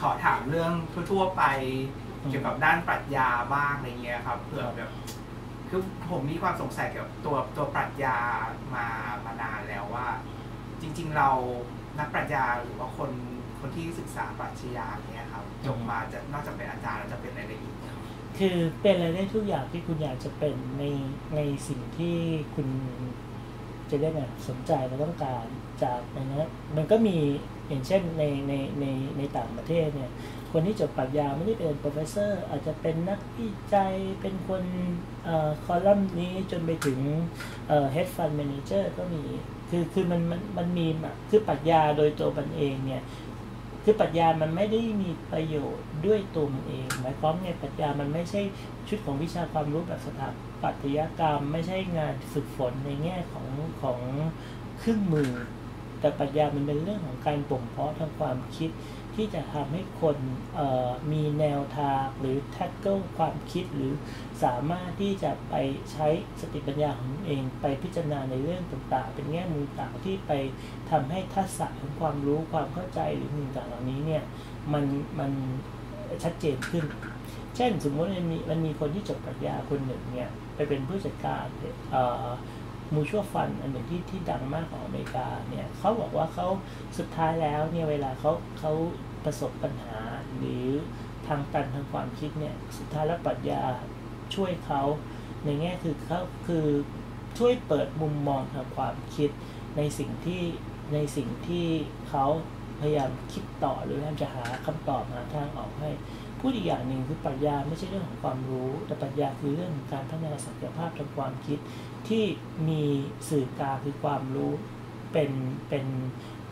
ขอถามเรื่องทั่วๆไปเกี่ยวกับด้านปรัชญาบ้างอะไรเงี้ยครับเผื่อแบบคือผมมีความสงสัยเกี่ยวกับตัวตัวปรัชญามามานานแล้วว่า จริง ๆ เรานักปรัชญาหรือว่าคนคนที่ศึกษาปรัชญาเนี้ยครับจบมาจะนอกจากเป็นอาจารย์แล้วจะเป็นอะไรอีกครับคือเป็นอะไรได้ทุกอย่างที่คุณอยากจะเป็นในในสิ่งที่คุณจะเรียสนใจและต้องการ จากนนั้นมันก็มีอย่างเช่นในในในในต่างประเทศเนี่ยคนที่จบปรัชญาไม่ได้เป็น professor อาจจะเป็นนักวิจัยเป็นคนอ่อคอลัมน์นี้จนไปถึงเอ่อ head fund manager ก็มีคือคือมันมันมันมีคือปรัชญาโดยตัวมันเองเนี่ยคือปรัชญามันไม่ได้มีประโยชน์ด้วยตัวมันเอง หมายความไงปรัชญามันไม่ใช่ชุดของวิชาความรู้แบบสถาปัตยกรรม ไม่ใช่งานฝึกฝนในแง่ของของเครื่องมือ แต่ปรัชญามันเป็นเรื่องของการบ่มเพาะทางความคิด ที่จะทำให้คนมีแนวทางหรือ tackle ความคิดหรือสามารถที่จะไปใช้สติปัญญาของเอง ไปพิจารณาในเรื่องต่างๆ เป็นแง่มุมต่างที่ไปทำให้ทักษะของความรู้ความเข้าใจหรือสิ่งต่างๆเหล่านี้เนี่ยมันมันชัดเจนขึ้น เช่นสมมติมันมีมันมีคนที่จบปรัชญาคนหนึ่งเนี่ยไปเป็นผู้จัดการ มูชัวฟันอันหนึ่งที่ที่ดังมากของอเมริกาเนี่ยเขาบอกว่าเขาสุดท้ายแล้วเนี่ยเวลาเขาเขาประสบปัญหา หรือทางตันทางความคิดเนี่ยสุดท้ายแล้วปรัชญาช่วยเขาในแง่คือเขาคือช่วยเปิดมุมมองทางความคิดในสิ่งที่ในสิ่งที่เขาพยายามคิดต่อหรือพยายามจะหาคำตอบหาทางออกให้ พูดอีกอย่างหนึ่งคือปรัชญาไม่ใช่เรื่องของความรู้ แต่ปรัชญาคือเรื่องของการพัฒนาศักยภาพทางความคิด ที่มีสื่อกลางคือความรู้เป็นเป็น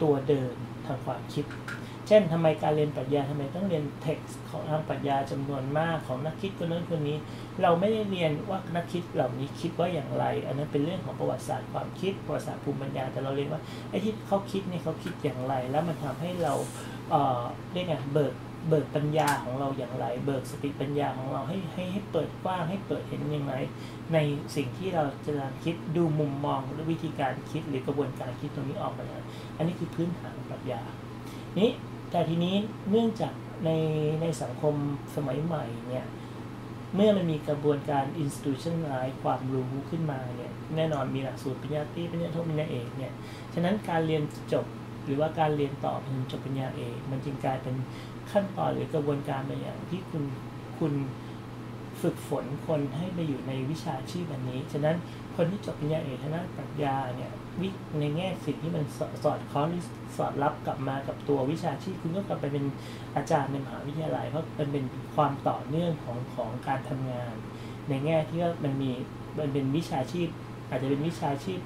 ตัวเดินทางความคิด เช่นทำไมการเรียนปรัชญาทำไมต้องเรียนเท็กซ์ของทางปรัชญาจำนวนมากของนักคิดคนนั้นคนนี้ เราไม่ได้เรียนว่านักคิดเหล่านี้คิดว่าอย่างไร อันนั้นเป็นเรื่องของประวัติศาสตร์ความคิดประวัติศาสตร์ภูมิปัญญาแต่เราเรียนว่าไอ้ที่เขาคิดเนี่ยเขาคิดอย่างไร แล้วมันทำให้เราเอ่อเรียกไงเบิก เบิกปัญญาของเราอย่างไร เบิกสติปัญญาของเราให้ให้ให้เปิดกว้างให้เปิดเห็นอยังไงในสิ่งที่เราจะคิดดูมุมมองหรือวิธีการคิดหรือกระบวนการคิดตรงนี้ออกมาอย่างไรอันนี้คือพื้นฐานปรัชญา นี้แต่ทีนี้เนื่องจากในในสังคมสมัยใหม่เนี่ยเมื่อมันมีกระบวนการ institutionalize ความรู้ขึ้นมาเนี่ยแน่นอนมีหลักสูตรปริญญาตรีปริญญาโทปริญญาเอกเนี่ยฉะนั้นการเรียนจบหรือว่าการเรียนต่อไปถึงจบปริญญาเอกมันจึงกลายเป็น ขั้นตอนหรือกระบวนการบางอย่างที่คุณคุณฝึกฝนคนให้ไปอยู่ในวิชาชีพแบบนี้ ฉะนั้นคนที่จบปริญญาเอกทางด้านปรัชญาเนี่ยวิในแง่สิ่งที่มันสอดคล้องหรือสอดรับกลับมากับตัววิชาชีพคุณก็กลับไปเป็นอาจารย์ในมหาวิทยาลัย เพราะมันเป็นความต่อเนื่องของของการทำงาน ในแง่ที่ว่ามันมีมันเป็นวิชาชีพ อาจจะเป็นวิชาชีพ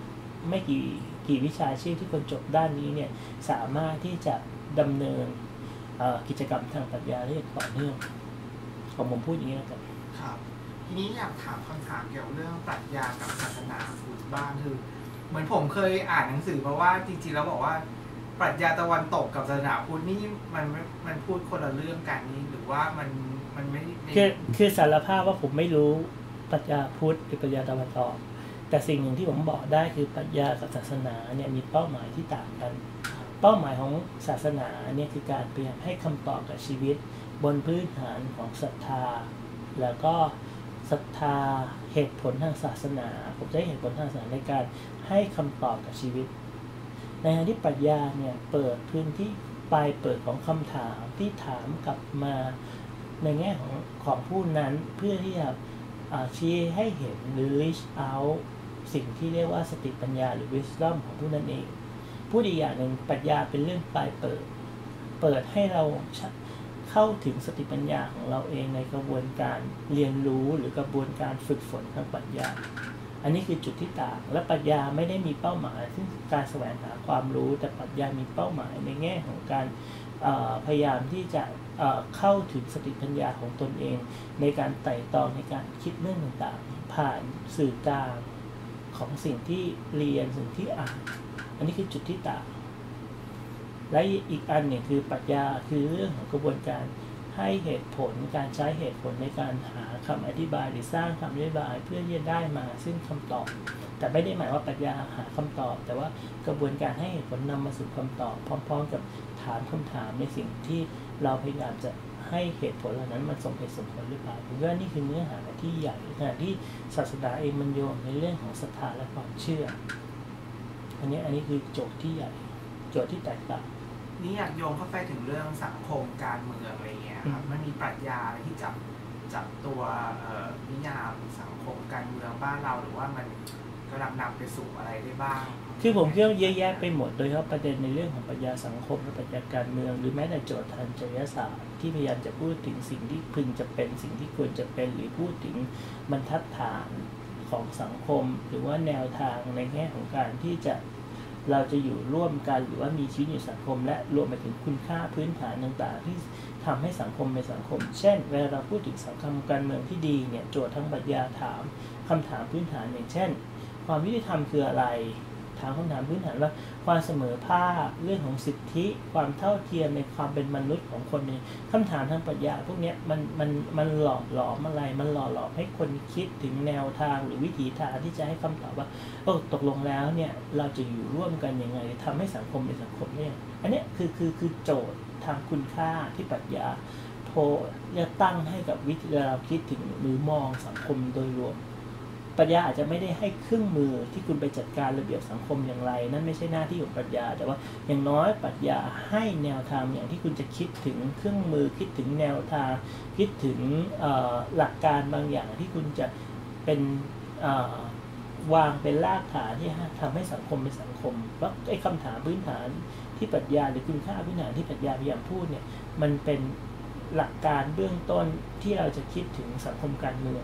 ไม่กี่กี่วิชาชีพที่คนจบด้านนี้เนี่ยสามารถที่จะดำเนิน กิจกรรมทางปรัชญาได้อย่างต่อเนื่องผมผมพูดอย่างนี้แล้วกันครับ ทีนี้อยากถามคำถามเกี่ยวกับเรื่องปรัชญากับศาสนาพุทธบ้างคือ เหมือนผมเคยอ่านหนังสือมาว่าจริงๆแล้วบอกว่าปรัชญาตะวันตกกับศาสนาพุทธนี่มันมันพูดคนละเรื่องกันนี่หรือว่ามันมันไม่ได้คือคือสารภาพว่าผมไม่รู้ปรัชญาพุทธหรือปรัชญาตะวันออกแต่สิ่งหนึ่งที่ผมบอกได้คือปรัชญากับศาสนาเนี่ยมีเป้าหมายที่ต่างกัน เป้าหมายของศาสนาเนี่ยคือการพยายามให้คำตอบกับชีวิต บนพื้นฐานของศรัทธา แล้วก็ศรัทธาเหตุผลทางศาสนา ผมใช้เหตุผลทางศาสนาในการให้คำตอบกับชีวิต ในขณะที่ปรัชญาเนี่ยเปิดพื้นที่ปลายเปิดของคำถามที่ถามกลับมาในแง่ของของผู้นั้นเพื่อที่จะชี้ให้เห็นหรือ reach out สิ่งที่เรียกว่าสติปัญญาหรือ wisdom ของผู้นั้นเอง พูดอีกอย่างหนึ่งปรัชญาเป็นเรื่องปลายเปิด เปิดให้เราเข้าถึงสติปัญญาของเราเองในกระบวนการเรียนรู้หรือกระบวนการฝึกฝนทางปรัชญา อันนี้คือจุดที่ต่าง และปรัชญาไม่ได้มีเป้าหมายซึ่งการแสวงหาความรู้ แต่ปรัชญามีเป้าหมายในแง่ของการพยายามที่จะเอ่อเข้าถึงสติปัญญาของตนเอง ในการไต่ตองในการคิดเรื่องต่างๆ ผ่านสื่อกลางของสิ่งที่เรียนสิ่งที่อ่าน อันนี้คือจุดที่ต่างและอีกอันเนี่ยคือปรัชญาคือเรื่องของกระบวนการให้เหตุผลการใช้เหตุผลในการหาคำอธิบายหรือสร้างคำอธิบายเพื่อที่จะได้มาซึ่งคำตอบ แต่ไม่ได้หมายว่าปรัชญาหาคำตอบ แต่ว่ากระบวนการให้เหตุผลนำมาสู่คำตอบ พร้อม ๆ กับถามคำถามในสิ่งที่เราพยายามจะให้เหตุผลเหล่านั้นมันสมเหตุสมผลหรือเปล่าผมว่านี่คือเนื้อหาที่ใหญ่ขณะที่ศาสนาเองมันโยงในเรื่องของศรัทธาและความเชื่อ อันนี้อันนี้คือโจทย์ที่ใหญ่โจทย์ที่แตกต่างนี่อยากโยงเข้าไปถึงเรื่องสังคมการเมืองอะไรเงี้ยครับอืมมันมีปรัชญาอะไรที่จับจับตัวเอ่อนิยามสังคมการเมืองบ้านเราหรือว่ามันกำลังนำไปสู่อะไรได้บ้าง คือผมคิดว่าเยอะแยะไปหมด โดยเฉพาะประเด็นในเรื่องของปรัชญาสังคมและปรัชญาการเมือง หรือแม้แต่โจทย์ทางจริยศาสตร์ที่พยายามจะพูดถึงสิ่งที่พึงจะเป็นสิ่งที่ควรจะเป็นหรือพูดถึงบรรทัดฐาน ของสังคม หรือว่าแนวทางในแง่ของการที่จะเราจะอยู่ร่วมกันหรือว่ามีชีวิตอยู่สังคม และรวมไปถึงคุณค่าพื้นฐานต่างๆ ที่ทำให้สังคมเป็นสังคม เช่น เวลาเราพูดถึงสังคมการเมืองที่ดีเนี่ยโจทย์ทั้งปรัชญาถามคำถามพื้นฐานอย่างเช่น ความยุติธรรมคืออะไร ถามคำถามพื้นฐานว่าความเสมอภาคเรื่องของสิทธิ ความเท่าเทียมในความเป็นมนุษย์ของคนเนี่ยคำถามทางปรัชญาพวกเนี้ยมันมันมันหล่อหลอมอะไร มันหล่อหลอมให้คนคิดถึงแนวทางหรือวิถีทางที่จะให้คำตอบว่าเออตกลงแล้วเนี่ยเราจะอยู่ร่วมกันยังไงทำให้สังคมเป็นสังคมได้ยังไงอันเนี้ยคือคือคือโจทย์ทางคุณค่าที่ปรัชญาโพจะตั้งให้กับวิธีเราคิดถึงหรือมองสังคมโดยรวม ปรัชญาอาจจะไม่ได้ให้เครื่องมือที่คุณไปจัดการระเบียบสังคมอย่างไร นั่นไม่ใช่หน้าที่ของปรัชญา แต่ว่าอย่างน้อยปรัชญาให้แนวทางอย่างที่คุณจะคิดถึงเครื่องมือคิดถึงแนวทาง คิดถึงหลักการบางอย่างที่คุณจะเป็นวางเป็นรากฐานที่ทำให้สังคมเป็นสังคมเพราะไอ้คำถามพื้นฐานที่ปรัชญาหรือคุณค่าพื้นฐานที่ปรัชญาพยายามพูดเนี่ยมันเป็นหลักการเบื้องต้นที่เราจะคิดถึงสังคมการเมือง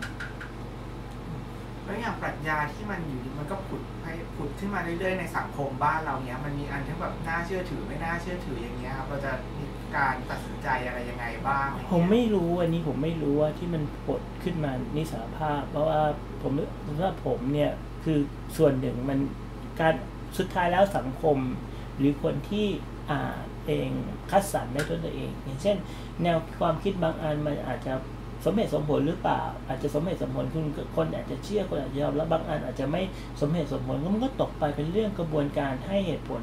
แล้วอย่างปรัชญาที่มันอยู่ดีมันก็ผุดให้ผุดขึ้นมาเรื่อยๆในสังคมบ้านเราเนี้ยมันมีอันที่แบบน่าเชื่อถือไม่น่าเชื่อถืออย่างเงี้ยครับเราจะมีการตัดสินใจอะไรยังไงบ้าง ผมไม่รู้อันนี้ผมไม่รู้ว่าที่มันปลดขึ้นมานิสารภาพ เพราะว่าผมผมว่าผมเนี่ยคือส่วนหนึ่งมันการสุดท้ายแล้วสังคม หรือคนที่อ่านเองคัดสรรได้ด้วยตัวเอง อย่างเช่น แนวความคิดบางอันมันอาจจะ มเหตุสมผลหรือเปล่า อาจจะสมเหตุสมผลคุณคนอาจจะเชื่อคนอาจจะยอมแล้วบางอันอาจจะไม่สมเหตุสมผลก็มันก็ตกไปเป็นเรื่องกระบวนการให้เหตุผล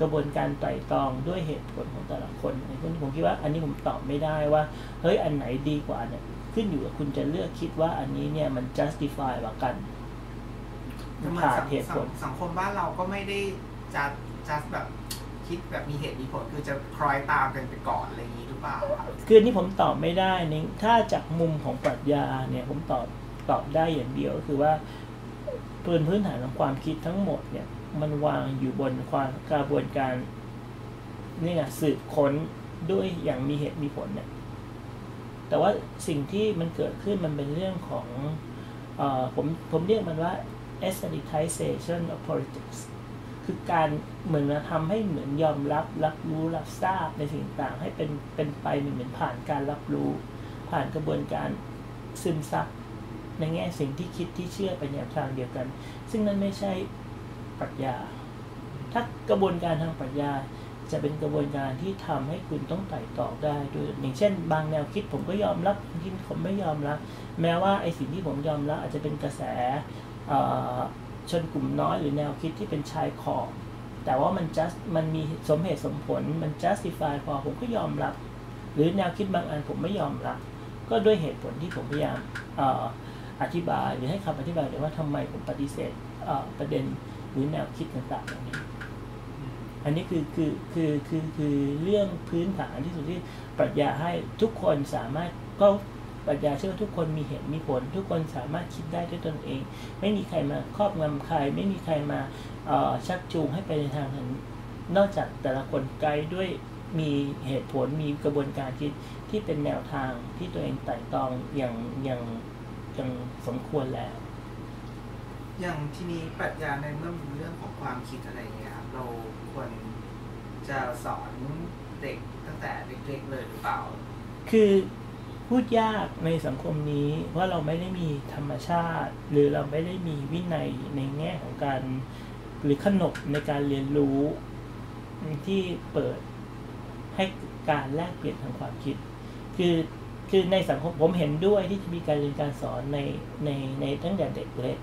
กระบวนการไตร่ตรองด้วยเหตุผลของแต่ละคนอันนี้ผมคิดว่าอันนี้ผมตอบไม่ได้ว่าเฮ้ยอันไหนดีกว่าเนี่ยขึ้นอยู่กับคุณจะเลือกคิดว่าอันนี้เนี่ยมัน justify กว่ากันแต่เหมือนผ่านสังเหตุผลสังคมบ้านเราก็ไม่ได้จะจะแบบ คิดแบบมีเหตุมีผลคือจะคล้อยตามกันไปก่อนอะไรอย่างนี้หรือเปล่าคือนนี้ผมตอบไม่ได้นี่ถ้าจากมุมของปรัชญาเนี่ยผมตอบตอบได้อย่างเดียวก็คือว่าพื้นพื้นฐานของความคิดทั้งหมดเนี่ย มันวางอยู่บนความกระบวนการนี่ไงสืบค้นด้วยอย่างมีเหตุมีผลเนี่ยแต่ว่าสิ่งที่มันเกิดขึ้นมันเป็นเรื่องของเออผมผมเรียกมันว่า aestheticization of politics คือการเหมือนทำให้เหมือนยอมรับรับรู้รับทราบในสิ่งต่างให้เป็นเป็นไปเหมือนผ่านการรับรู้ ผ่านกระบวนการซึมซับในแง่สิ่งที่คิดที่เชื่อไปแนวทางเดียวกัน ซึ่งนั่นไม่ใช่ปรัชญา ถ้ากระบวนการทางปรัชญาจะเป็นกระบวนการที่ทำให้คุณต้องไต่ตอบได้ด้วยอย่างเช่น บางแนวคิดผมก็ยอมรับบางทีผมไม่ยอมรับ แม้ว่าไอสิ่งที่ผมยอมรับอาจจะเป็นกระแส ชนกลุ่มน้อยหรือแนวคิดที่เป็นชายขอบ แต่ว่ามัน just มันมีสมเหตุสมผล มัน justify พอผมก็ยอมรับ หรือแนวคิดบางอันผมไม่ยอมรับ ก็ด้วยเหตุผลที่ผมพยายามอธิบายหรือให้คำอธิบายเลยว่าทำไมผมปฏิเสธประเด็นหรือแนวคิดต่างๆเหล่านี้ อันนี้คือคือคือคือคือเรื่องพื้นฐานที่สุดที่ปรัชญาให้ทุกคนสามารถก็ ปรัชญาเชื่อว่าทุกคนมีเหตุมีผล ทุกคนสามารถคิดได้ด้วยตนเอง ไม่มีใครมาครอบงำใคร ไม่มีใครมาเอ่อชักจูงให้ไปในทางนั้นนอกจากแต่ละคนไกด์ด้วยมีเหตุผลมีกระบวนการคิดที่เป็นแนวทางที่ตัวเองไต่ตรองอย่างอย่างอย่างสมควรแล้ว อย่างทีนี้ปรัชญาในเมื่อมีเรื่องของความคิดอะไรเงี้ยครับเราควรจะสอนเด็กตั้งแต่เล็กๆเลยหรือเปล่า คือ พูดยากในสังคมนี้ว่าเราไม่ได้มีธรรมชาติ หรือเราไม่ได้มีวินัยในแง่ของการ หรือขนบในการเรียนรู้ที่เปิดให้การแลกเปลี่ยนทางความคิด คือคือในสังคมผมเห็นด้วยที่จะมีการเรียนการสอนในในในตั้งแต่เด็กเล็ก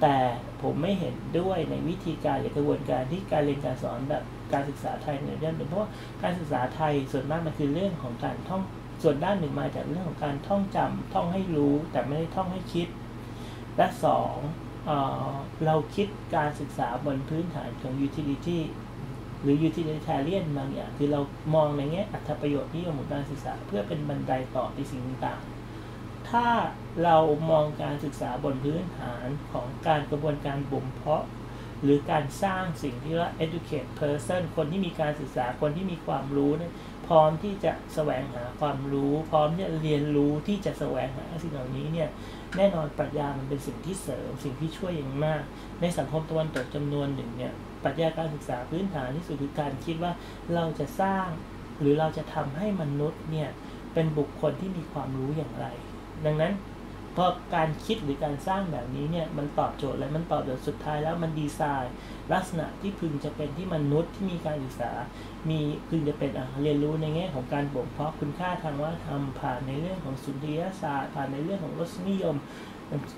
แต่ผมไม่เห็นด้วยในวิธีการหรือกระบวนการที่การเรียนการสอนแบบการศึกษาไทยเนี่ยเป็นเพราะว่าการศึกษาไทยส่วนมากมันคือเรื่องของการท่อง ส่วนด้านหนึ่งมาจากเรื่องของการท่องจำท่องให้รู้แต่ไม่ได้ท่องให้คิด และสองเอเราคิดการศึกษาบนพื้นฐานของ utility หรือ utilitarian บางอย่างคือเรามองในแง่อัตประโยชน์นิยมของการศึกษา เพื่อเป็นบันไดต่อไปสิ่งต่างถ้าเรามองการศึกษาบนพื้นฐานของการกระบวนการบ่มเพาะ หรือการสร้างสิ่งที่ว่า educate person คนที่มีการศึกษาคนที่มีความรู้เนี่ยพร้อมที่จะแสวงหาความรู้ พร้อมที่จะเรียนรู้ที่จะแสวงหาสิ่งเหล่านี้เนี่ยแน่นอนปรัชญามันเป็นสิ่งที่เสริมสิ่งที่ช่วยอย่างมาก ในสังคมตะวันตกจำนวนหนึ่งเนี่ยปรัชญาการศึกษาพื้นฐานที่สุดคือการคิดว่าเราจะสร้าง หรือเราจะทำให้มนุษย์เนี่ยเป็นบุคคลที่มีความรู้อย่างไร ดังนั้น พอการคิดหรือการสร้างแบบนี้เนี่ยมันตอบโจทย์และมันตอบโจทย์สุดท้ายแล้วมันดีไซน์ ลักษณะที่พึงจะเป็นที่มนุษย์ที่มีการศึกษา มีพึงจะเป็นเรียนรู้ในแง่ของการบ่มเพาะคุณค่าทางวัฒนธรรมผ่านในเรื่องของสุนทรียศาสตร์ผ่านในเรื่องของรสนิยม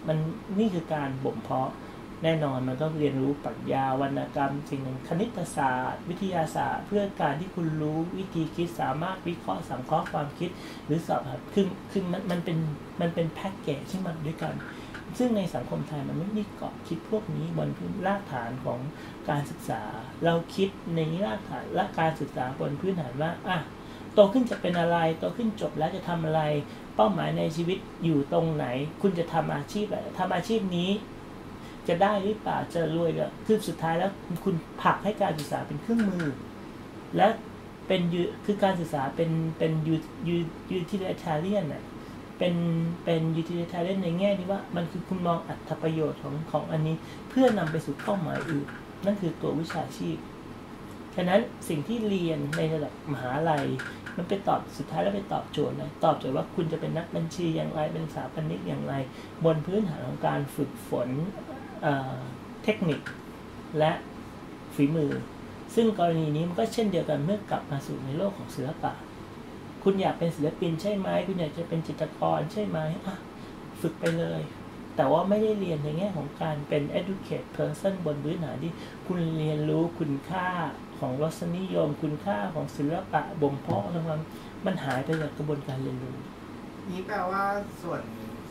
มันนี่คือการบ่มเพาะ แน่นอนมันต้องเรียนรู้ปรัชญาวรรณกรรม สิ่งหนึ่งคณิตศาสตร์ วิทยาศาสตร์ เพื่อการที่คุณรู้วิธีคิดสามารถวิเคราะห์สังเคราะห์ความคิด หรือสอบครับคือคือมันมันเป็นมันเป็นแพ็กเกจที่มันด้วยกัน ซึ่งในสังคมไทยมันไม่มีเกาะคิดพวกนี้บนพื้นรากฐานของการศึกษา เราคิดในรากฐานและการศึกษาบนพื้นฐานว่าอะโตขึ้นจะเป็นอะไรโตขึ้นจบแล้วจะทำอะไร เป้าหมายในชีวิตอยู่ตรงไหน คุณจะทำอาชีพอะไรทำอาชีพนี้ จะได้หรือเปล่าจะรวยหรือคือสุดท้ายแล้วคุณผลักให้การศึกษาเป็นเครื่องมือ และเป็นยคือการศึกษาเป็นเป็นยูยูยูทิลิเทเรียนน่ะเป็นเป็นยูทิลิเทเรียนในแง่ที่ว่ามันคือคุณมองอัตประโยชน์ของของอันนี้เพื่อนำไปสู่เป้าหมายอื่น นั่นคือตัววิชาชีพฉะนั้นสิ่งที่เรียนในระดับมหาลัย มันไปตอบสุดท้ายแล้วไปตอบโจทย์นะตอบโจทย์ว่าคุณจะเป็นนักบัญชีอย่างไรเป็นสถาปนิกอย่างไร บนพื้นฐานของการฝึกฝน เทคนิคและฝีมือ ซึ่งกรณีนี้มันก็เช่นเดียวกันเมื่อกลับมาสู่ในโลกของศิลปะ คุณอยากเป็นศิลปินใช่ไหม คุณอยากจะเป็นจิตรกรใช่ไหมฝึกไปเลย แต่ว่าไม่ได้เรียนในแง่ของการเป็น educate person บนพื้นฐานที่คุณเรียนรู้คุณค่าของรสนิยม คุณค่าของศิลปะบ่มเพาะทั้งนั้นมันหายไปจากกระบวนการเรียนรู้ นี้แปลว่าส่วน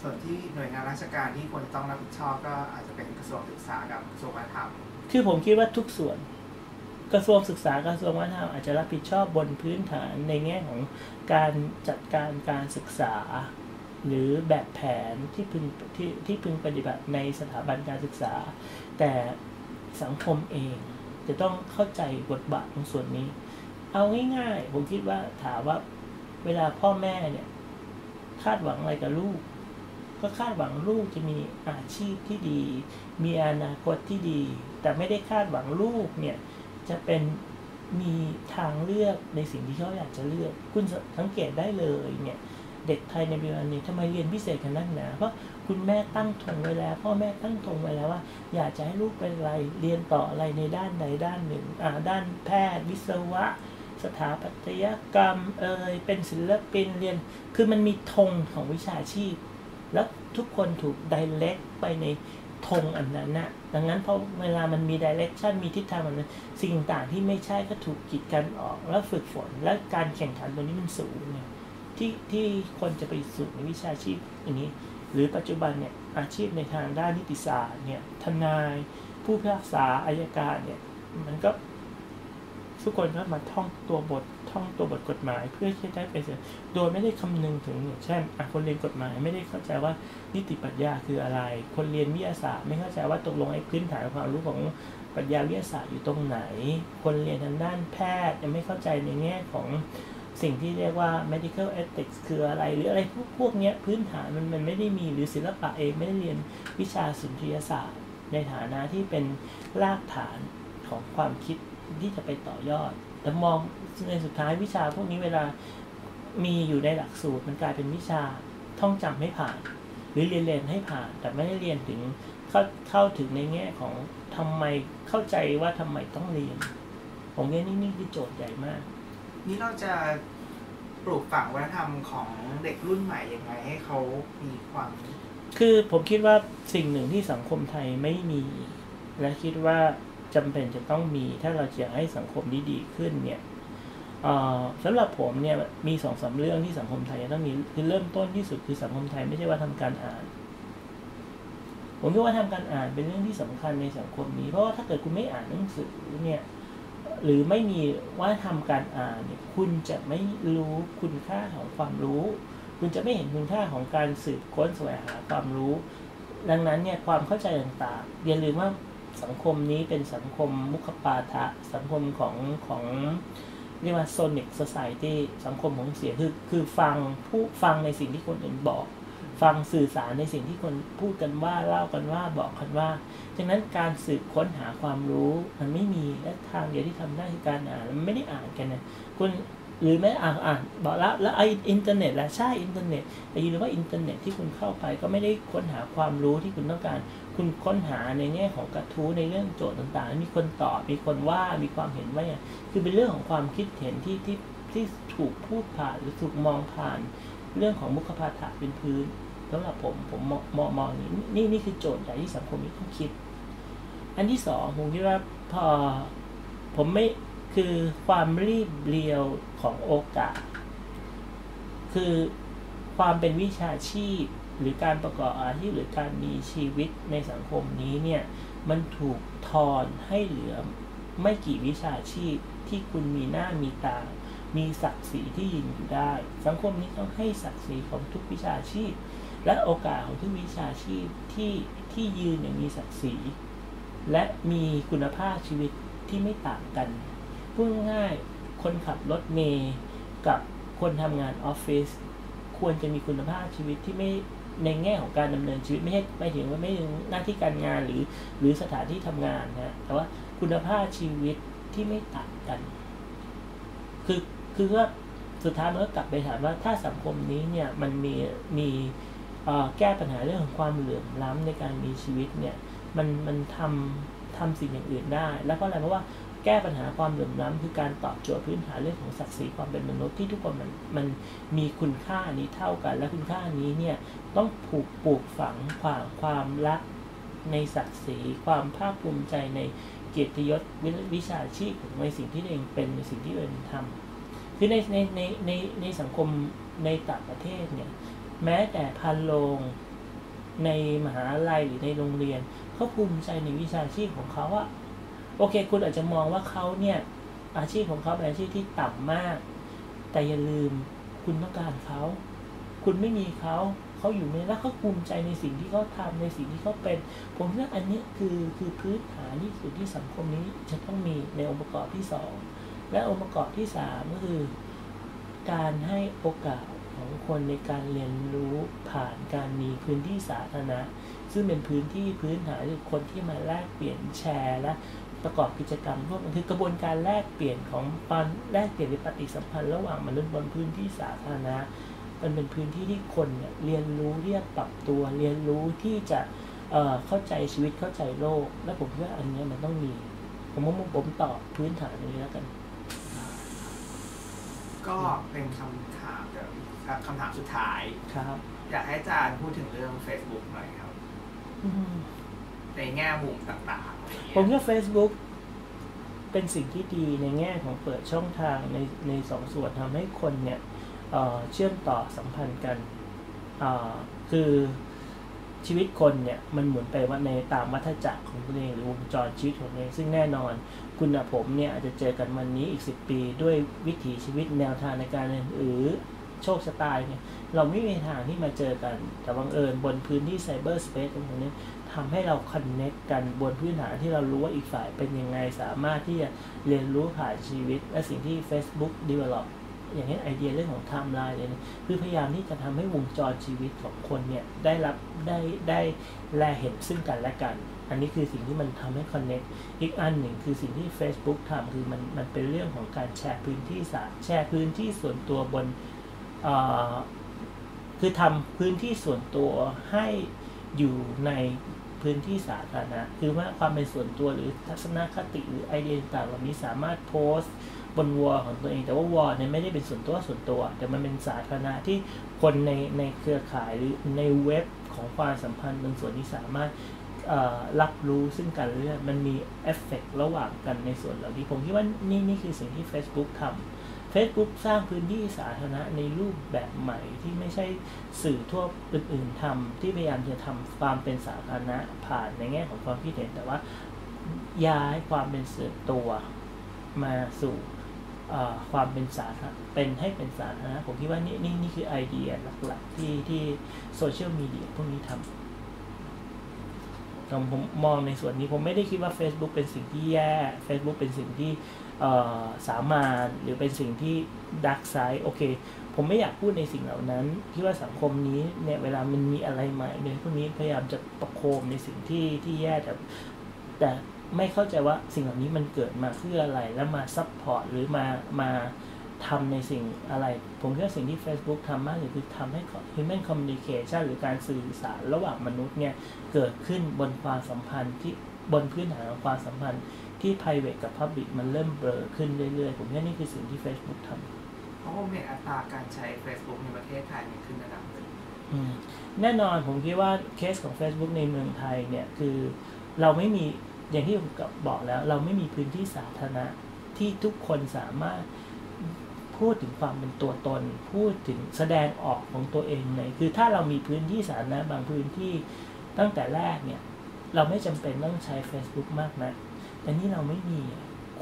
ส่วนที่หน่วยงานราชการที่ควรต้องรับผิดชอบก็อาจจะเป็นกระทรวงศึกษากับกระทรวงวัฒนธรรมคือผมคิดว่าทุกส่วน กระทรวงศึกษากระทรวงวัฒนธรรมอาจจะรับผิดชอบบนพื้นฐานในแง่ของการจัดการการศึกษา หรือแบบแผนที่พึงที่ที่พึงปฏิบัติในสถาบันการศึกษา แต่สังคมเองจะต้องเข้าใจบทบาทของส่วนนี้ เอาง่ายๆ ผมคิดว่าถามว่าเวลาพ่อแม่เนี่ยคาดหวังอะไรกับลูก ก็คาดหวังลูกจะมีอาชีพที่ดี มีอนาคตที่ดี แต่ไม่ได้คาดหวังลูกเนี่ยจะเป็นมีทางเลือกในสิ่งที่เขาอยากจะเลือก คุณสังเกตได้เลยเนี่ยเด็กไทยในปัจจุบันนี้ทำไมเรียนพิเศษกันนักหนาเพราะคุณแม่ตั้งทงไว้แล้วพ่อแม่ตั้งทงไว้แล้วว่า อยากจะให้ลูกเป็นอะไรเรียนต่ออะไรในด้านใดด้านหนึ่งอ่าด้านแพทย์วิศวะ สถาปัตยกรรมเอยเป็นศิลปินเรียน คือมันมีธงของวิชาชีพ แล้วทุกคนถูกดิเรกไปในธงอันนั้นนะดังนั้นพอเวลามันมีดิเรกชันมีทิศทางมันสิ่งต่างที่ไม่ใช่ก็ถูกกีดกันออก แล้วฝึกฝน และการแข่งขันตัวนี้มันสูงเนี่ยที่ที่คนจะไปสู่ในวิชาชีพอย่างนี้ หรือปัจจุบันเนี่ยอาชีพในทางด้านนิติศาสตร์เนี่ยทนายผู้พิพากษาอายการเนี่ยมันก็ ทุกคนก็มาท่องตัวบทท่องตัวบทกฎหมายเพื่อที่จะได้ไปเสโดยไม่ได้คำนึงถึงอย่างเช่นคนเรียนกฎหมายไม่ได้เข้าใจว่านิติปรัชญาคืออะไร คนเรียนวิทยาศาสตร์ ไม่เข้าใจว่าตกลงไอ้พื้นฐานความรู้ของปรัชญาวิทยาศาสตร์อยู่ตรงไหน คนเรียนทางด้านแพทย์ยังไม่เข้าใจในแง่ของสิ่งที่เรียกว่า medical ethics คืออะไร หรืออะไรพวกพวกนี้พื้นฐานมันมันไม่ได้มีหรือศิลปะเองไม่ได้เรียนวิชาสุนทรียศาสตร์ ในฐานะที่เป็นรากฐานของความคิด ที่จะไปต่อยอด แต่มองในสุดท้ายวิชาพวกนี้เวลามีอยู่ในหลักสูตรมันกลายเป็นวิชาท่องจำให้ผ่าน หรือเรียนเรียนให้ผ่าน แต่ไม่ได้เรียนถึงเข้าเข้าถึงในแง่ของทำไมเข้าใจว่าทำไมต้องเรียน ผมว่านี่นี่คือโจทย์ใหญ่มาก นี่เราจะปลูกฝังวัฒนธรรมของเด็กรุ่นใหม่ยังไงให้เขามีความ คือผมคิดว่าสิ่งหนึ่งที่สังคมไทยไม่มี และคิดว่า จำเป็นจะต้องมีถ้าเราจะให้สังคมนี้ดีขึ้นเนี่ยสำหรับผมเนี่ยมีสองสาเรื่องที่สังคมไทยต้องมีคือเริ่มต้นที่สุดคือสังคมไทยไม่ใช่ว่าทำการอ่าน ผมคิดว่าทำการอ่านเป็นเรื่องที่สำคัญในสังคมนี้ เพราะว่าถ้าเกิดคุณไม่อ่านหนังสือเนี่ยหรือไม่มีว่าทำการอ่านเนี่ยคุณจะไม่รู้คุณค่าของความรู้ คุณจะไม่เห็นคุณค่าของการสืบค้นแสวงหาความรู้ ดังนั้นเนี่ยความเข้าใจต่างๆอย่าลืมว่า สังคมนี้เป็นสังคมมุขปาฐะสังคมของของเรียกว่าโซนิกสไซตี้สังคมของเสียคือคือฟังผู้ฟังในสิ่งที่คนอื่นบอก ฟังสื่อสารในสิ่งที่คนพูดกันว่าเล่ากันว่าบอกกันว่าดังนั้นการสืบค้นหาความรู้มันไม่มีและทางเดียวที่ทำได้คือการอ่านมันไม่ได้อ่านกันนะคุณหรือไม่อ่านอ่านบอกแล้วแล้วไออินเทอร์เน็ตแหละใช่อินเทอร์เน็ตแต่ยืนว่าอินเทอร์เน็ตที่คุณเข้าไปก็ไม่ได้ค้นหาความรู้ที่คุณต้องการ คุณค้นหาในแง่ของกระทู้ในเรื่องโจทย์ต่างๆ มีคนตอบ มีคนว่า มีความเห็นว่าอย่างคือเป็นเรื่องของความคิดเห็นที่ที่ที่ถูกพูดผ่านหรือถูกมองผ่าน เรื่องของมุขภาษาเป็นพื้นสำหรับผมผมมองมองนี้นี่นี่คือโจทย์ใหญ่ที่สังคมนี้ต้องคิด อันที่สองผมคิดว่าพอผมไม่คือความรีบเรียวของโอกาส คือความเป็นวิชาชีพ หรือการประกอบอาชีพหรือการมีชีวิตในสังคมนี้เนี่ยมันถูกทอนให้เหลือไม่กี่วิชาชีพที่คุณมีหน้ามีตา มีศักดิ์ศรีที่ยืนอยู่ได้ สังคมนี้ต้องให้ศักดิ์ศรีของทุกวิชาชีพ และโอกาสของทุกวิชาชีพที่ที่ยืนอย่างมีศักดิ์ศรีและมีคุณภาพชีวิตที่ไม่ต่างกันพูดง่ายคนขับรถเมย์กับคนทำงานออฟฟิศควรจะมีคุณภาพชีวิตที่ไม่ ในแง่ของการดำเนินชีวิตไม่ใช่ไม่ถึงว่าไม่ถึงหน้าที่การงานหรือหรือสถานที่ทำงานนะแต่ว่าคุณภาพชีวิตที่ไม่ต่างกัน คือคือว่าสุดท้ายมันก็กลับไปถามว่าถ้าสังคมนี้เนี่ยมันมีมีแก้ปัญหาเรื่องของความเหลื่อมล้ำในการมีชีวิตเนี่ย มันมันทำทำสิ่งอย่างอื่นได้ แล้วก็อะไรเพราะว่า แก้ปัญหาความเหลื่อมล้ำคือการตอบโจทย์พื้นฐานเรื่องของศักดิ์ศรีความเป็นมนุษย์ที่ทุกคนมันมันมีคุณค่านี้เท่ากัน และคุณค่านี้เนี่ยต้องผูกปลูกฝังความความรักในศักดิ์ศรีความภาคภูมิใจในเกียรติยศวิชาชีพในสิ่งที่ตัวเองเป็นในสิ่งที่ตัวเองทำคือในในในในในสังคมในต่างประเทศเนี่ยแม้แต่พันโรงในมหาลัยหรือในโรงเรียนเขาภูมิใจในวิชาชีพของเขาอะ โอเค คุณอาจจะมองว่าเขาเนี่ย อาชีพของเขาเป็นอาชีพที่ต่ำมาก แต่อย่าลืมคุณต้องการเขา คุณไม่มีเขา เขาอยู่ในแล้วเขาภูมิใจในสิ่งที่เขาทาในสิ่งที่เขาเป็น ผมว่าอันนี้คือคือพื้นฐานที่สุดที่สังคมนี้จะต้องมีในองค์ประกอบที่สองและองค์ประกอบที่สามก็คือ การให้โอกาสของคนในการเรียนรู้ผ่านการมีพื้นที่สาธารณะซึ่งเป็นพื้นที่พื้นฐานคือคนที่มาแลกเปลี่ยนแชร์และ ประกอบกิจกรรมพวกมันคือกระบวนการแลกเปลี่ยนของปานแลกเปลี่ยนในปฏิสัมพันธ์ระหว่างมนุษย์บนพื้นที่สาธารณะมันเป็นพื้นที่ที่คนเนี่ยเรียนรู้เรียกปรับตัวเรียนรู้ที่จะเเข้าใจชีวิตเข้าใจโลก และผมว่าอันนี้มันต้องมี ผมว่าผมตอบพื้นฐานนี้แล้วกัน ก็เป็นคำถามแบบคำถามสุดท้ายครับ อยากให้อาจารย์พูดถึงเรื่อง Facebook หน่อยครับ ในแง่มุมต่างๆ ผมว่า Facebook เป็นสิ่งที่ดีในแง่ของเปิดช่องทางในในสองส่วนทำให้คนเนี่ยเเชื่อมต่อสัมพันธ์กัน คือชีวิตคนเนี่ยมันหมุนไปว่าในตามวัฏจักรของตัวเองหรือวงจรชีวิตของตัวเองซึ่งแน่นอน คุณผมเนี่ยอาจจะเจอกันวันนี้อีกสิปี ด้วยวิถีชีวิตแนวทางในการหรือโชคชะตาเนี่ยเราไม่มีทางที่มาเจอกัน แต่บังเอิญบนพื้นที่ไซเบอร์สเปซตรงนี้ ทำให้เราคอนเน็กกันบนพื้นฐานที่เรารู้ว่าอีกฝ่ายเป็นยังไงสามารถที่จะเรียนรู้ผ่านชีวิต และสิ่งที่ Facebook develop อย่างนี้ไอเดียเรื่องของไทม์ไลน์เลยนะคือพยายามที่จะทำให้วงจรชีวิตของคนเนี่ยได้รับได้ได้แลเห็นซึ่งกันและกัน อันนี้คือสิ่งที่มันทำให้คอนเน็กอีกอันหนึ่งคือสิ่งที่ Facebook ทำคือมันมันเป็นเรื่องของการแชร์พื้นที่สาแชร์พื้นที่ส่วนตัวบนคือทำพื้นที่ส่วนตัวให้อยู่ใน พื้นที่สาธารณะคือว่าความเป็นส่วนตัวหรือทัศนคติหรือไอเดียต่างเหล่านี้สามารถโพสต์บนวอลของตัวเอง แต่ว่าวอลเนี่ยไม่ได้เป็นส่วนตัวส่วนตัว แต่มันเป็นสาธารณะที่คนในในเครือข่ายหรือในเว็บของความสัมพันธ์บางส่วนที่สามารถรับรู้ซึ่งกันและกันมันมีเอฟเฟกระหว่างกันในส่วนเหล่านี้ผมคิดว่านี่นี่คือสิ่งที่ Facebook ทำ Facebook สร้างพื้นที่สาธารณะในรูปแบบใหม่ที่ไม่ใช่สื่อทั่วอื่นๆทำที่พยายามจะทำความเป็นสาธารณะผ่านในแง่ของความคิดเห็นแต่ว่าย้ายความเป็นส่วนตัวมาสู่ความเป็นสาธารณะเป็นให้เป็นสาธารณะผมคิดว่านี่นี่นี่คือไอเดียหลักๆที่ที่โซเชียลมีเดียพวกนี้ทำ ผมมองในส่วนนี้ผมไม่ได้คิดว่า Facebook เป็นสิ่งที่แย่ Facebook เป็นสิ่งที่สามารถหรือเป็นสิ่งที่ดักไซด์โอเค ผมไม่อยากพูดในสิ่งเหล่านั้นคิดว่าสังคมนี้เนี่ยเวลามันมีอะไรใหม่เนี่ยพวกนี้พยายามจะประโคมในสิ่งที่ที่แย่แต่แต่ไม่เข้าใจว่าสิ่งเหล่านี้มันเกิดมาเพื่ออะไรแล้วมาซัพพอร์ตหรือมามา ทำในสิ่งอะไร ผมคิดว่าสิ่งที่ Facebook ทำมากที่สุดคือทำให้ human communication หรือการสื่อสารระหว่างมนุษย์เนี่ยเกิดขึ้นบนความสัมพันธ์ที่บนพื้นฐานของความสัมพันธ์ที่ private กับ public มันเริ่มเบลอขึ้นเรื่อยๆ ผมว่านี่คือสิ่งที่ Facebook ทเพราะผมเห็นอัตราการใช้ Facebook ในประเทศไทยมันขึ้นระดับหนึ่งำอืมแน่นอนผมคิดว่าเคสของ Facebook ในเมืองไทยเนี่ยคือเราไม่มีอย่างที่ผมบอกแล้ว เราไม่มีพื้นที่สาธารณะที่ทุกคนสามารถ พูดถึงความเป็นตัวตน พูดถึงแสดงออกของตัวเองในคือถ้าเรามีพื้นที่สาธารณะบางพื้นที่ตั้งแต่แรกเนี่ย เราไม่จำเป็นต้องใช้ Facebook มากนะแต่นี่เราไม่มี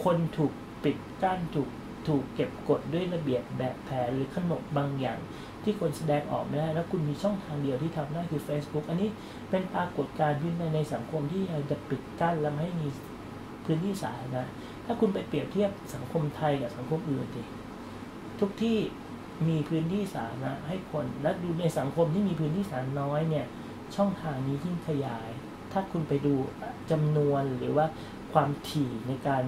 คนถูกปิดกั้นถูกถูกเก็บกดด้วยระเบียบแบบแผนหรือขนบบางอย่างที่คนแสดงออกไม่ได้ แล้วคุณมีช่องทางเดียวที่ทำได้คือ Facebook อันนี้เป็นปรากฏการณ์ขึ้นในในสังคมที่เราจะปิดกั้นและไม่ให้มีพื้นที่สาธารณะถ้าคุณไปเปรียบเทียบสังคมไทยกับสังคมอื่นดิ ทุกที่มีพื้นที่สาธารณะให้คน และดูในสังคมที่มีพื้นที่สาธารณะน้อยเนี่ย ช่องทางนี้ยิ่งขยาย ถ้าคุณไปดูจำนวนหรือว่าความถี่ในการ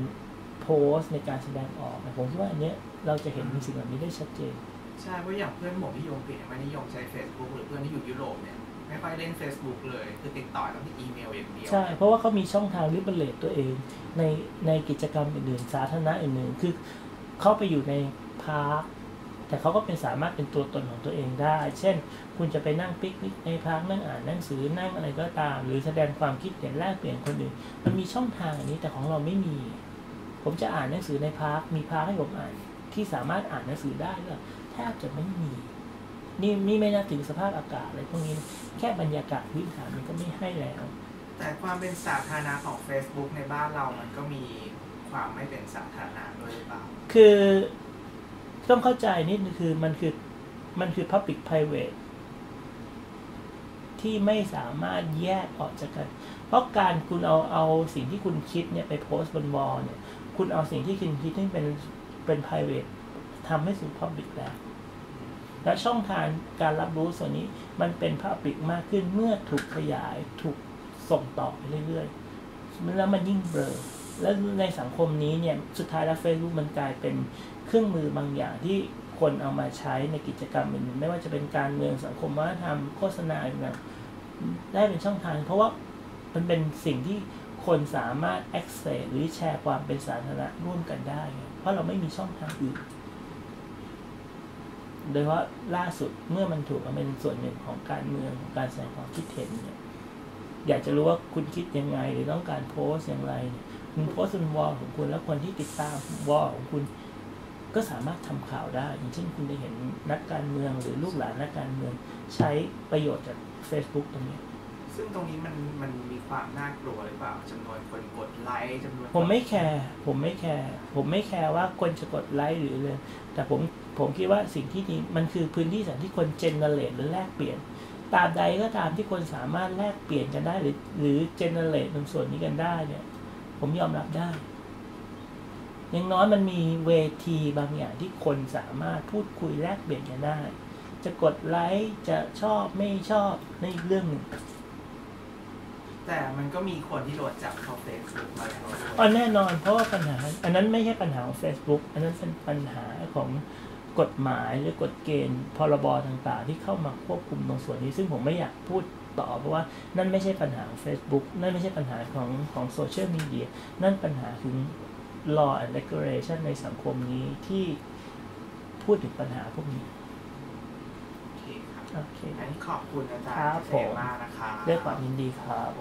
โพสต์ในการแสดงออกนะผมคิดว่าอันเนี้ยเราจะเห็นสิ่งเหล่านี้ได้ชัดเจน ใช่เพราะอย่างเพื่อนผมที่อยู่อังกฤษเนี่ยไม่นิยมใช้ Facebook หรือเพื่อนที่อยู่ยุโรปเนี่ยไม่ค่อยเล่น Facebook เลยคือติดต่อต้องที่อีเมลอย่างเดียว ใช่ เพราะว่าเขามีช่องทางริบเลตตัวเองในในกิจกรรมอื่นๆสาธารณะอื่นๆคือ เข้าไปอยู่ในพาร์คแต่เขาก็เป็นสามารถเป็นตัวตนของตัวเองได้ เช่น คุณจะไปนั่งปิกนิกในพาร์คนั่งอ่านหนังสือนั่งอะไรก็ตาม หรือแสดงความคิดเห็นแลกเปลี่ยนคนอื่น มันมีช่องทางอันนี้แต่ของเราไม่มี ผมจะอ่านหนังสือในพาร์คมีพาร์คให้ผมอ่าน ที่สามารถอ่านหนังสือได้ก็แทบจะไม่มี นี่นี่ไม่นับถึงสภาพอากาศอะไรพวกนี้ แค่บรรยากาศพื้นฐานมันก็ไม่ให้แล้ว แต่ความเป็นสาธารณะของ Facebook ในบ้านเรามันก็มี ความไม่เป็นสาธารณะด้วยหรือเปล่าคือต้องเข้าใจนิดนึงคือมันคือมันคือ Public Private ที่ไม่สามารถแยกออกจากกัน เพราะการคุณเอาเอาสิ่งที่คุณคิดเนี่ยไปโพสต์บนวอลเนี่ย คุณเอาสิ่งที่คุณคิดที่เป็นเป็น private ทำให้สู่ public แล้ว และช่องทางการรับรู้ส่วนนี้มันเป็น public มากขึ้นเมื่อถูกขยายถูกส่งต่อไปเรื่อยๆ แล้วมันยิ่งเบลอ แล้วในสังคมนี้เนี่ยสุดท้ายแล้ว Facebook มันกลายเป็นเครื่องมือบางอย่างที่คนเอามาใช้ในกิจกรรมอื่นๆไม่ว่าจะเป็นการเมืองสังคมวัฒนธรรมโฆษณาต่างๆได้เป็นช่องทาง เพราะว่ามันเป็นสิ่งที่คนสามารถ access หรือแชร์ความเป็นสาธารณะร่วมกันได้ เพราะเราไม่มีช่องทางอื่น โดยเฉพาะล่าสุดเมื่อมันถูกมาเป็นส่วนหนึ่งของการเมืองของการแสดงความคิดเห็นเนี่ยอยากจะรู้ว่าคุณคิดยังไง หรือต้องการโพสต์อย่างไรเนี่ย คุณโพสต์บนวอลของคุณแล้วคนที่ติดตามวอลของคุณก็สามารถทำข่าวได้ อย่างเช่นคุณได้เห็นนักการเมืองหรือลูกหลานนักการเมืองใช้ประโยชน์จาก Facebook ตรงนี้ ซึ่งตรงนี้มันมันมีความน่ากลัวหรือเปล่าจำนวนคนกดไลค์จำนวนผมไม่แคร์ผมไม่แคร์ผมไม่แคร์ว่าคนจะกดไลค์หรือเลย แต่ผมผมคิดว่าสิ่งที่ดีมันคือพื้นที่สถานที่คนเจเนเรตหรือแลกเปลี่ยนตราบใดก็ตามที่คนสามารถแลกเปลี่ยนกันได้หรือหรือเจเนเรตตรงส่วนนี้กันได้เนี่ย ผมยอมรับได้อย่างน้อยมันมีเวทีบางอย่างที่คนสามารถพูดคุยแลกเปลี่ยนกันได้ จะกดไลค์จะชอบไม่ชอบในนอีกเรื่องหนึ่งแต่มันก็มีคนที่โดนจับเข้าเฟซบุ๊กมาแล้วด้วยอ๋อแน่นอนเพราะว่าปัญหา อันนั้นไม่ใช่ปัญหาของ Facebook อันนั้นเป็นปัญหาของกฎหมายหรือกฎเกณฑ์พรบต่างๆ ที่เข้ามาควบคุมตรงส่วนนี้ ซึ่งผมไม่อยากพูด ต่อ เพราะว่านั่นไม่ใช่ปัญหาของ Facebook นั่นไม่ใช่ปัญหาของของโซเชียลมีเดียนั่นปัญหาถึง law and regulation ในสังคมนี้ที่พูดถึงปัญหาพวกนี้โอเคครับโอเคขอบคุณอาจารย์เสมากนะคะด้วยความยินดีครับ